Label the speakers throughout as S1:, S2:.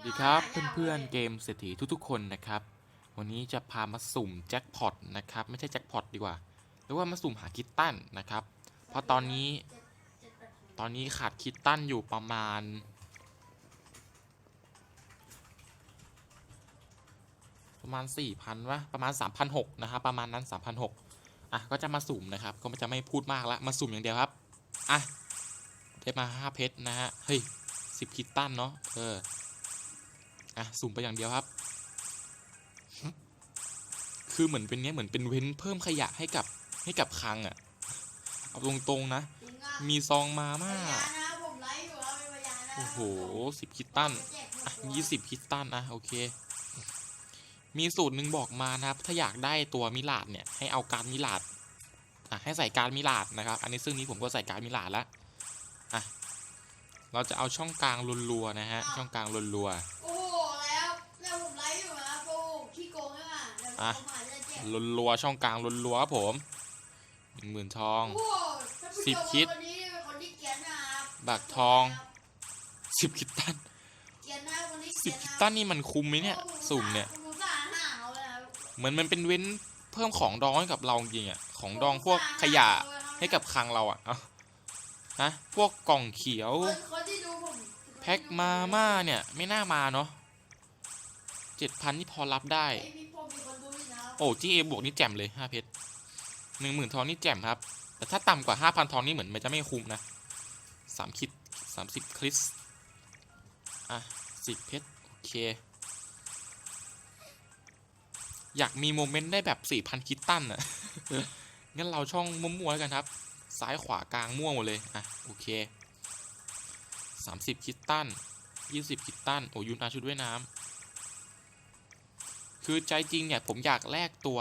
S1: สวัสดีครับเพื่อนๆเกมเศรษฐีทุกๆ คนนะครับ วันนี้จะพามาสุ่มแจ็คพอตนะครับ ไม่ใช่แจ็คพอตดีกว่าหรือว่ามาสุ่มหาคิตตันนะครับ เพราะตอนนี้ ตอนนี้ขาดคิตตันอยู่ประมาณ ประมาณ 4,000วะประมาณ 3,600นะครับประมาณนั้น 3,600อะก็จะมาสุ่มนะครับ ก็จะไม่พูดมากละมาสุ่มอย่างเดียวครับอะได้มา 5 เพชรนะฮะเฮ้ย10คิตตันเนาะเออ อะสุ่มไปอย่างเดียวครับ คือเหมือนเป็นเนี้ยเหมือนเป็นเว้นเพิ่มขยะให้กับให้กับคลังอะ่ะ เอาตรงๆนะ
S2: จริงอะ
S1: มีซองมาม่า
S2: พยานนะผมไลฟ์อยู่แล้วเป็นพยานนะ
S1: โอ้โหสิบคิตตันอะยี่สิบคิตตันอะโอเค มีสูตรหนึ่งบอกมานะครับ ถ้าอยากได้ตัวมิลาดเนี่ย ให้เอาการดมิลาดอะให้ใส่การดมิลาดนะครับ อันนี้ซึ่งนี้ผมก็ใส่การดมิลาดแล้วอะเราจะเอาช่องกลางรัวๆนะฮะ ช่องกลางรัวๆ
S2: อะผมหาจะแจก
S1: รัวๆช่องกลางรัวๆครับผมหนึ่งหมื่นทอง
S2: โอ้โหท่านผู้ชม
S1: สิบคิด
S2: คนนี้เป็นคนที่เกรียนนะครับ
S1: บักทองสิบคิตตัน
S2: เกรียนนะคนนี้
S1: สิบ
S2: เกรี
S1: คิ
S2: ย
S1: ต
S2: นะ
S1: ตันนี่มันคุ้มไหมเนี่ย สุ่มเนี่ย
S2: ผมอุตส่าห์หาเอาเลยนะ
S1: เหมือนมันเป็นเว้นเพิ่มของดองให้กับเราจริงๆอะของดองพวกขยะให้กับคลังเราอะเอาฮะพวกกล่องเขียว
S2: คนคนที่ดูผม
S1: แพ็คมาม่าเนี่ย ไม่น่ามาเนาะเจ็ดพันนี่พอรับได้
S2: ไอ้มีผมมีคนดูอยู่นะ
S1: โอ้จีเอบวกนี่แจ่มเลยห้าเพชรหนึ่งหมื่นทองนี่แจ่มครับ แต่ถ้าต่ำกว่าห้าพันทองนี่เหมือนมันจะไม่คุ้มนะสามคิดสามสิบคริสอะสิบเพชรโอเค อยากมีโมเมนต์ได้แบบสี่พันคิตตันอะงั้นเราช่องมั่วๆแล้วกันครับ ซ้ายขวากลางม่วงหมดเลย อะ โอเคสามสิบคิตตันยี่สิบคิตตันโอ้ยุนอาชุดว่ายน้ำ คือใจจริงเนี่ยผมอยากแลกตัว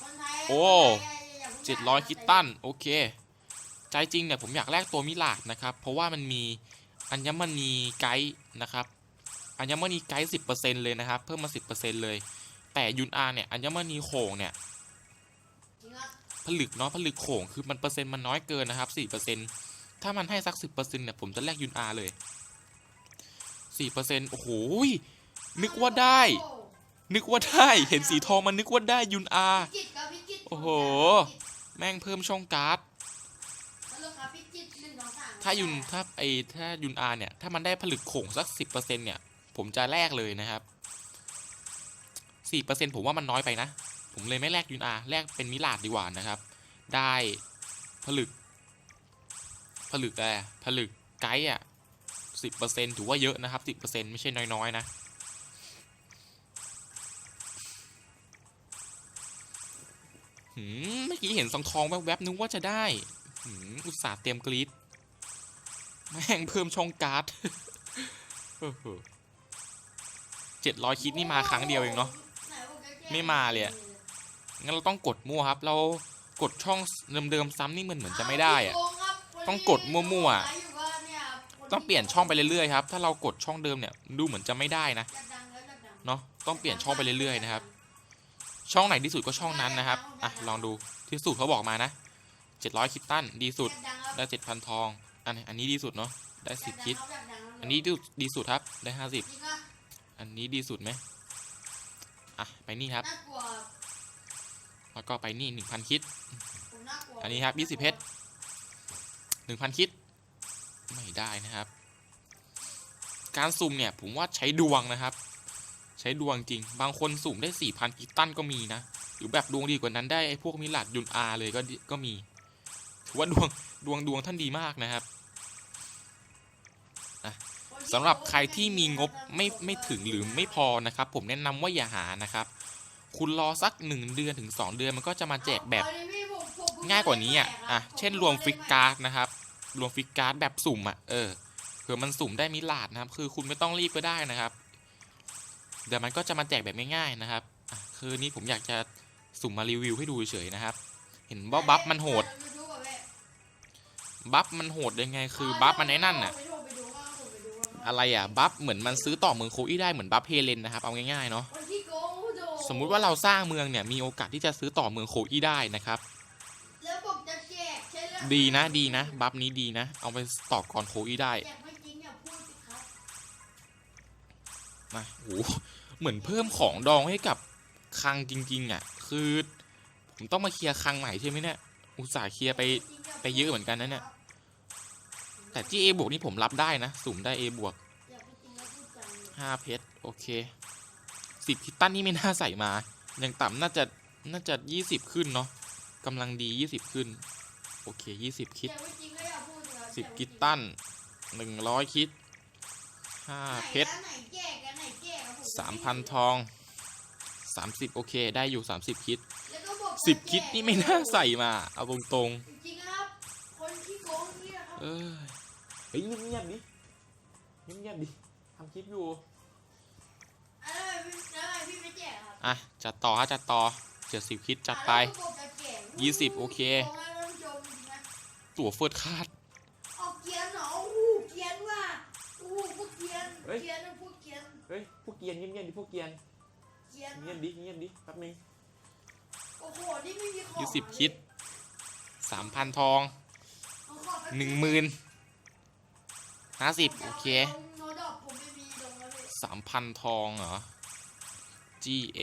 S2: คนไทย
S1: โอ้
S2: คนไทยอย่าเพิ่ง
S1: เจ็ดร้อยคิตตันโอเค ใจจริงเนี่ยผมอยากแลกตัวมิลาดนะครับ เพราะว่ามันมีอัญมณีไกด์นะครับ อัญมณีไกด์สิบเปอร์เซ็นเลยนะครับ เพิ่มมาสิบเปอร์เซ็นเลย แต่ยุนอาเนี่ยอัญมณีโขงเนี่ย
S2: จริงอะ
S1: ผลึกเนาะผลึกโขงคือมันเปอร์เซ็นต์มันน้อยเกินนะครับสี่เปอร์เซ็นถ้ามันให้สักสิบเปอร์เซ็นเนี่ยผมจะแลกยุนอาเลยสี่เปอร์เซ็นโอ้โหยนึกว่าได้
S2: โอ้
S1: นึกว่าได้เห็นสีทองมันนึกว่าได้ยุนอา
S2: พิจิตรครับพิจิตร
S1: โอ้โห แม่งเพิ่มช่องการ์ด
S2: ฮัลโหลครับพิจิตรหนึ่งสองสาม
S1: ถ้ายุนถ้าไอถ้ายุนอาเนี่ยถ้ามันได้ผลึกโขงสักสิบเปอร์เซ็นเนี่ยผมจะแลกเลยนะครับสี่เปอร์เซ็นผมว่ามันน้อยไปนะ ผมเลยไม่แลกยุนอาแลกเป็นมิลาดดีกว่านะครับ ได้ผลึก ผลึกอะไรอะผลึกไกด์อะสิบเปอร์เซ็นถือว่าเยอะนะครับสิบเปอร์เซ็นไม่ใช่น้อยๆนะ เมื่อกี้เห็นซองทองแวบๆนึกว่าจะได้อุตส่าห์เตรียมกรีดแม่งเพิ่มช่องการ์ดเจ็ดร้อยคิดนี่มาครั้งเดียวเองเนาะ
S2: ไม่
S1: มาเลยะงั้นเราต้องกดมั่วครับ เรากดช่องเดิมๆซ้ำนี่มันเหมือนจะไม่ได้อะต้องกดมั่วๆต้องเปลี่ยนช่องไปเรื่อยๆครับ ถ้าเรากดช่องเดิมเนี่ยดูเหมือนจะไม่ได้นะเนาะต้องเปลี่ยนช่องไปเรื่อยๆนะครับ ช่องไหนดีสุดก็ช่องนั้นนะครับ อะ ลองดูที่สุดเขาบอกมานะ700คิดตันดีสุด
S2: อยากดังครับ
S1: ได้7,000ทอง อันนี้อันนี้ดีสุดเนาะได้
S2: อยาก
S1: 10คิด
S2: ดังครับอยากดังครับ
S1: อันนี้ดีดีสุดครับได้
S2: จริงอะ
S1: 50อันนี้ดีสุดไหมอะไปนี่ครับ แล้วก็ไปนี่1,000คิด
S2: ผมน่ากลัว
S1: อันนี้ครับ20เพชร1,000คิด ไม่ได้นะครับ การสุ่มเนี่ยผมว่าใช้ดวงนะครับ ใช้ดวงจริง บางคนสุ่มได้4,000กิตตันก็มีนะ หรือแบบดวงดีกว่านั้นได้ไอ้พวกมิลาดยุนอาเลยก็ก็มีถือว่าดวงดวงดวงท่านดีมากนะครับสำหรับใครที่มีงบไม่ไม่ถึงหรือไม่พอนะครับ ผมแนะนำว่าอย่าหานะครับ คุณรอสัก 1 เดือนถึง 2 เดือนมันก็จะมาแจกแบบง่ายกว่านี้อะอะเช่นรวมฟิกการ์ดนะครับรวมฟิกการ์ดแบบสุ่มอะเออเผื่อมันสุ่มได้มิลาดนะครับ คือคุณไม่ต้องรีบก็ได้นะครับ เดี๋ยวมันก็จะมาแจกแบบง่ายๆนะครับอะคือนี่ผมอยากจะสุ่มมารีวิวให้ดูเฉยๆนะครับ เห็นว่าบัฟมันโหด
S2: ไปดูก่อนแม่
S1: บัฟมันโหดยังไง คือบัฟมันไอ้นั่นน่ะ
S2: ไปดูไปดูว่าผมไปดูว่า
S1: อะไรอะบัฟเหมือนมันซื้อต่อเมืองโคอี้ได้เหมือนบัฟเฮเลนนะครับเอาง่ายๆเนาะ
S2: คนที่โกงโด
S1: สมมุติว่าเราสร้างเมืองเนี่ยมีโอกาสที่จะซื้อต่อเมืองโคอี้ได้นะครับ
S2: แล้วผมจะแจกใช่เรื่อง
S1: ดีนะดีนะ บัฟนี้ดีนะ เอาไปต่อกรโคอี้ได้
S2: แจกไม่จริงอย่าพูดสิครับ
S1: มาโอ้โห เหมือนเพิ่มของดองให้กับคังจริง ๆ อะ คือผมต้องมาเคลียร์คังใหม่ใช่ไหมเนี่ย อุตส่าห์เคลียร์ไปไปเยอะเหมือนกันนะเนี่ย แต่ที่ A บวกนี่ผมรับได้นะ สุ่มได้ A บวก
S2: อยากไปจริงแล้วพูดกันเลย
S1: ห้าเพชรโอเคสิบคิตตันนี่ไม่น่าใส่มา อย่างต่ำน่าจะน่าจะยี่สิบขึ้นเนาะกำลังดียี่สิบขึ้น โอเคยี่สิบคิด
S2: อยากไปจริงก็อยากพูดเลย
S1: สิบกิตตันหนึ่งร้อยคิดห้าเพชร
S2: ไหนแจกกันไหนแจกอะผ
S1: สามพันทองสามสิบโอเค ได้อยู่สามสิบคิด
S2: แล้วก็บอก
S1: สิบคิดนี่ไม่น่าใส่มา เอาตรง
S2: จริงๆนะครับ คนที่โกงเนี่ยครับ
S1: ๆเอ้ยเฮ้ยเงียบๆดิเงียบๆดิทำคลิปอยู่
S2: อะไรพี่อะไรพี่ไม่แจกครับ
S1: อะ จัดต่อฮะจัดต่อเจ็ดสิบคิดจัดไป
S2: อะแล้วก็บอกจะแจก
S1: ยี่สิบโอเค
S2: โกงให้ท่านผู้ชมจริงๆนะ
S1: ตัวเฟิร์สคาด
S2: เอาเกียนเหรอโอ้โหเกียนว่ะโอ้โหพว กเกียน
S1: เฮ้ย
S2: เกียนนะพวกเกียน
S1: เฮ้ยพวกเกียนเงียบๆดิพวกเกียน
S2: เกียน
S1: เงียบดิเงียบดิแป๊บนึง
S2: โอ้โหนี่ไม่มีของ
S1: ยี่สิบคิดสามพันทอง
S2: เอาขอแป๊บ
S1: หนึ่งหมื่นห้าสิบโอเคา
S2: โนดอกผมไม่มีลงแล้วพี่
S1: สามพันทองเหรอ G A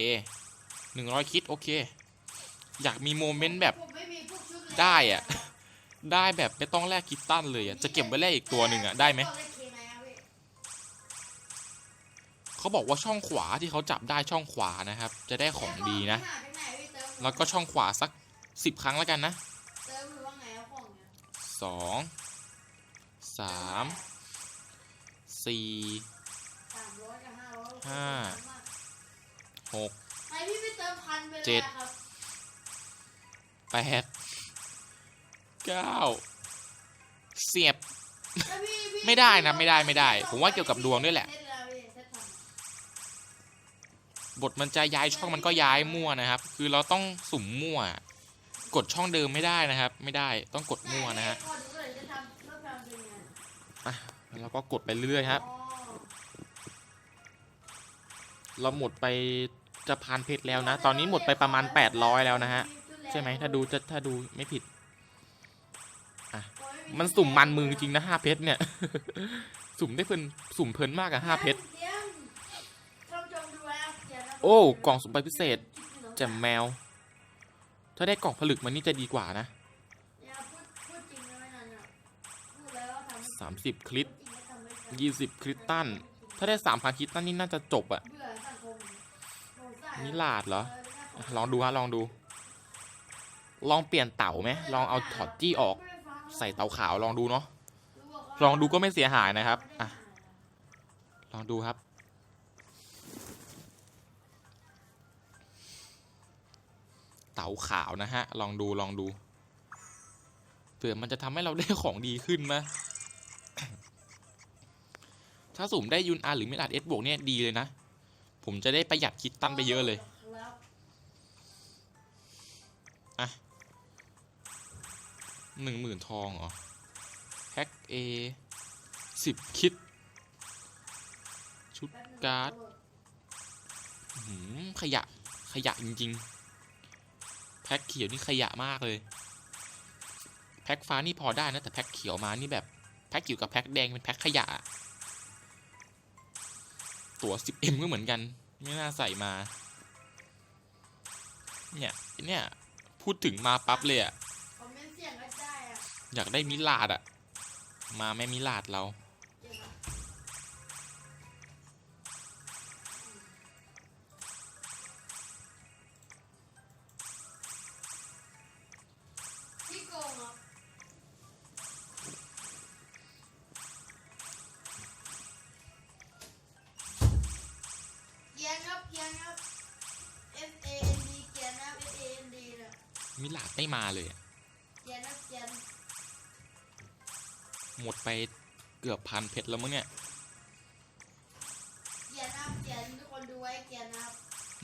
S1: หนึ่งร้อยคิดโอเค อยากมีโมเมนต์แบบ
S2: ผมไม่มีพวกชุดเลย
S1: ได้อะ ได้แบบไม่ต้องแลกคิตตันเลยอะจะเก็บไว้แลกอีกตัวหนึ่งอะได้ไหม
S2: ตอนแรก เขา
S1: บอกว่าช่องขวาที่เขาจับได้ช่องขวานะครับ จะได้ของดีนะ แล้วก็ช่องขวาสักสิบครั้งแล้วกันนะสองสามสี่
S2: ห้า
S1: หก
S2: เจ็
S1: ดแปดเก้าเสียบ ไม่ได้นะ ไม่ได้ไม่ได้ ผมว่าเกี่ยวกับดวงด้วยแหละ บทมันจะย้ายช่องมันก็ย้ายมั่วนะครับ คือเราต้องสุ่มมั่ว กดช่องเดิมไม่ได้นะครับ ไม่ได้ต้องกดมั่วนะฮะ
S2: อะเพื่อทำเป็นไง
S1: แล้วเราก็กดไปเรื่อยๆครับ เราหมดไปจะพันเพชรแล้วนะ ตอนนี้หมดไปประมาณ 800 แล้วนะฮะ ใช่ไหมถ้าดูจะถ้าดูไม่ผิดมันสุ่มมันมือจริงนะห้าเพชรเนี่ย สุ่มได้เพลินสุ่มเพลินมากอะห้าเพชร โอ้กล่องสุ่มใบพิเศษแจมแมว ถ้าได้กล่องผลึกมันนี่จะดีกว่านะสามสิบคลิป
S2: พูดจริงแล้วทำไม่จริง
S1: ยี่สิบคลิปตัน ถ้าได้สามพันคลิปตันนี่น่าจะจบอะ
S2: เบื่หดสาย
S1: มิลาดเหรอ ลองดูฮะลองดู ลองเปลี่ยนเต่าไหมลองเอาถอดจี้ออก ใส่เต่าขาวลองดูเนาะลองดูก็ไม่เสียหายนะครับอะลองดูครับ เต่าขาวนะฮะ ลองดูลองดูเผื่อมันจะทำให้เราได้ของดีขึ้นมะถ้าสุ่มได้ยุนอาร์หรือมิลาดเอสบวกเนี่ยดีเลยนะ ผมจะได้ประหยัดคิดตั้นไปเยอะเลย
S2: ครับ
S1: หนึ่งหมื่นทองเหรอแพ็กเอสิบคิด ชุด
S2: แป๊บนึง
S1: การ์ดขยะ ขยะจริง ๆ แพ็คเขียวนี่ขยะมากเลย แพ็คฟ้านี่พอได้นะแต่แพ็คเขียวมานี่แบบแพ็คเขียวกับแพ็คแดงเป็นแพ็คขยะ ตัว 10M ก็เหมือนกัน ไม่น่าใส่มา เนี่ยเนี่ยพูดถึงมาปั๊บเลยอะ
S2: คอมเมนต์เสียงก็ได้อะ
S1: อยากได้มิลาดอะมาแม่มิลาดเรา มิลาดไม่มาเลยอะ
S2: เกียนครับเกียน
S1: หมดไปเกือบพันเพชรแล้วมั้งเนี่ย
S2: เกียนครับเกียนทุกคนดูไว้เกียนนะครับ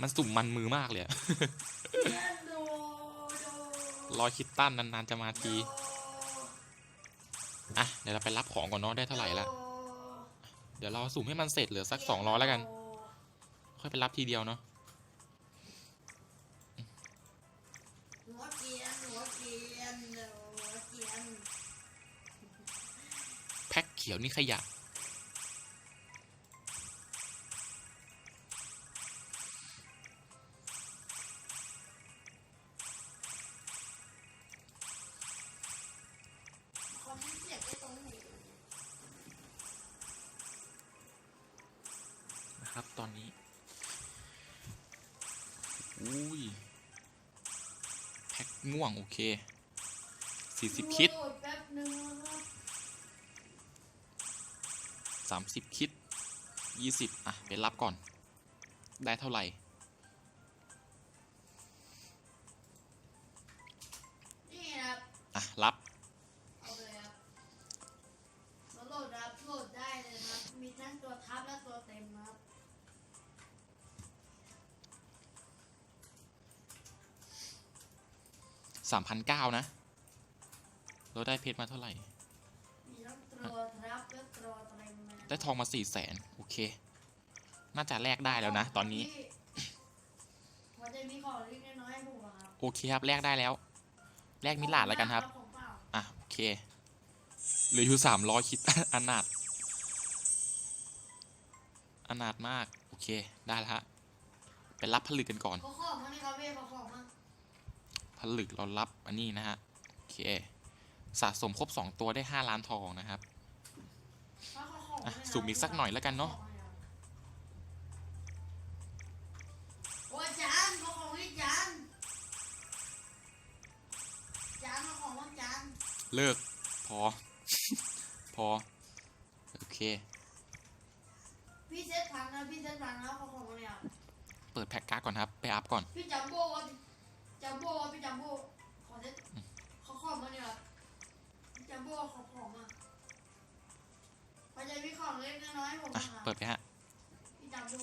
S1: มันสุ่มมันมือมากเลยอะ
S2: เกียนดูดู
S1: รอยคิดตั้นนานๆจะมาที
S2: ดู
S1: อะ เดี๋ยวเราไปรับของก่อนเนาะได้เท่าไหร่ละเดี๋ยวเราสุ่มให้มันเสร็จเหลือสักสองร้อยแล้วกัน ค่อยไปรับทีเดียวเนาะ
S2: เขียวนี่
S1: ขยะ นะครับ ตอนนี้ อุ้ย แพ็คม่วง โอเค 40 คิด
S2: แป๊บนึง
S1: 30 คิด 20 อะไปรับก่อน ได้เท่าไหร่
S2: นี่นะครับ
S1: อะ รับ
S2: เอาไปเลยครับแล้วโหลดนะครับโหลดได้เลยนะครับ มีทั้งตัวทับและตัวเต็มนะครับ
S1: 3,900 นะ เราได้เพชรมาเท่าไหร่
S2: มีทั้งตัวทับและตัวเต็มนะ
S1: ได้ทองมา4 0 0 0 0 0โอเค น่าจะแลกได้แล้วนะ ตอนนี้
S2: มันจะมีของเล็กน้อยๆให้ผมอะครับ
S1: โอเคครับแลกได้แล้ว แลกมิลาดแล้วกันครับ
S2: ของเปล่า
S1: อะโอเคเหลืออยู่สามร้อยคิด อนาถอนาถมากโอเคได้แล้วฮะไปรับผลึกกันก่อน
S2: เขาของมานี่ครับพี่เขาของมา
S1: ผลึกเรารับอันนี้นะฮะโอเคสะสมครบ2ตัวได้5ล้านทองนะครับ
S2: เขาของ
S1: อะ
S2: มานี่ครับ
S1: สุ่มอีกสักหน่อยแล้วกันเนอะ
S2: โอ้ยจานเขาของนี่จานจานเขาของว่าจาน
S1: เลิก พอ พอ โอเค
S2: พี่เซตพังนะพี่เซตพังนะเขาของมาเนี่ย
S1: เปิดแพ็กการ์ดก่อนครับ ไปอัพก่อน
S2: พี่จัมโบ้ครับจัมโบ้ครับพี่จัมโบ้ขอเซตเขาของมาเนี่ยครับพี่จัมโบ้เขาของ มาพอจะมีของเล็กน้อยๆให้ผม
S1: อะ
S2: นะครับ
S1: เปิดไปฮะ
S2: พี่จัมโบ้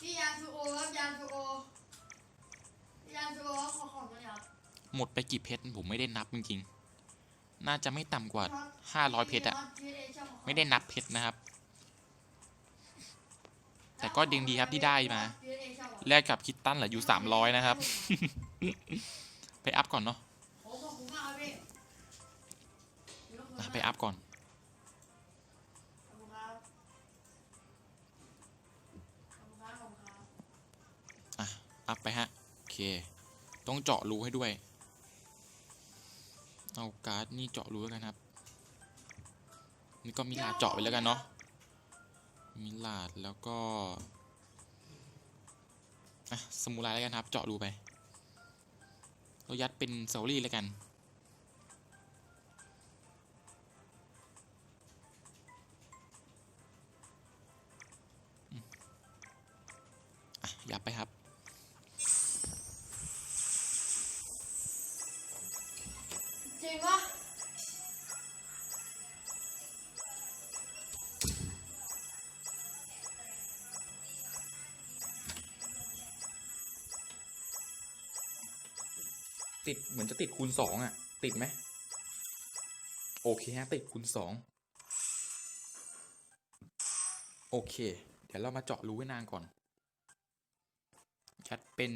S2: พี่ยาซูโอครับยาซูโอพี่ยาซูโอขอของมาเนี่ยครับ
S1: หมดไปกี่เพชรผมไม่ได้นับจริงๆ น่าจะไม่ต่ำกว่า500เพชรอะไม่ได้นับเพชรนะครับ แต่ก็ดึงดีครับที่ได้มา แลกกับคิตตันเหลืออยู่300นะครับ ไปอัพก่อนเนาะไปอัพก่อน
S2: อะ
S1: อัพไปฮะ โอเค ต้องเจาะรูให้ด้วย เอาการ์ดนี่เจาะรูแล้วกันครับ นี่ก็มิลาเจาะไปแล้วกันเนาะมิลาดแล้วก็ อะสมุไรแล้วกันครับ เจาะรูไป เรายัดเป็นเซลลี่แล้วกันอะยับไปครับ ติดเหมือนจะติดคูณสองอะ ติดไหมโอเคฮะติดคูณสองโอเค เดี๋ยวเรามาเจาะรูให้นางก่อนชัดเป็น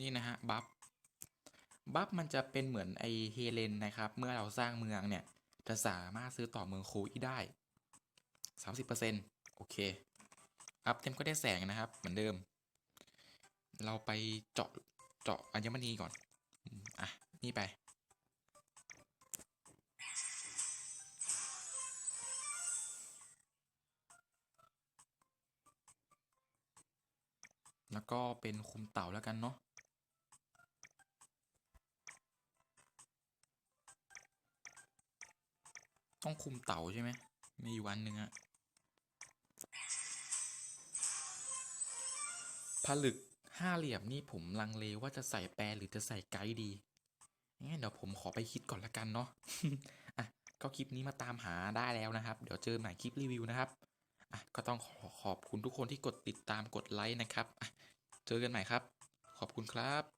S1: นี่นะฮะบัฟบัฟมันจะเป็นเหมือนไอเฮเลนนะครับ เมื่อเราสร้างเมืองเนี่ย จะสามารถซื้อต่อเมืองโคอีได้30%โอเค อัพเต็มก็ได้แสงนะครับ เหมือนเดิม เราไปเจาะเจาะอัญมณีก่อน อะ นี่ไป แล้วก็เป็นคุมเต่าแล้วกันเนาะต้องคุมเต่าใช่ไหมมีอยู่วันหนึ่งอะผลึก ห้าเหลี่ยมนี่ผมลังเลว่าจะใส่แปรหรือจะใส่ไกด์ดีงั้นเดี๋ยวผมขอไปคิดก่อนละกันเนาะอะก็คลิปนี้มาตามหาได้แล้วนะครับ เดี๋ยวเจอใหม่คลิปรีวิวนะครับอะก็ต้องขอขอบคุณทุกคนที่กดติดตามกดไลค์นะครับอะเจอกันใหม่ครับ ขอบคุณครับ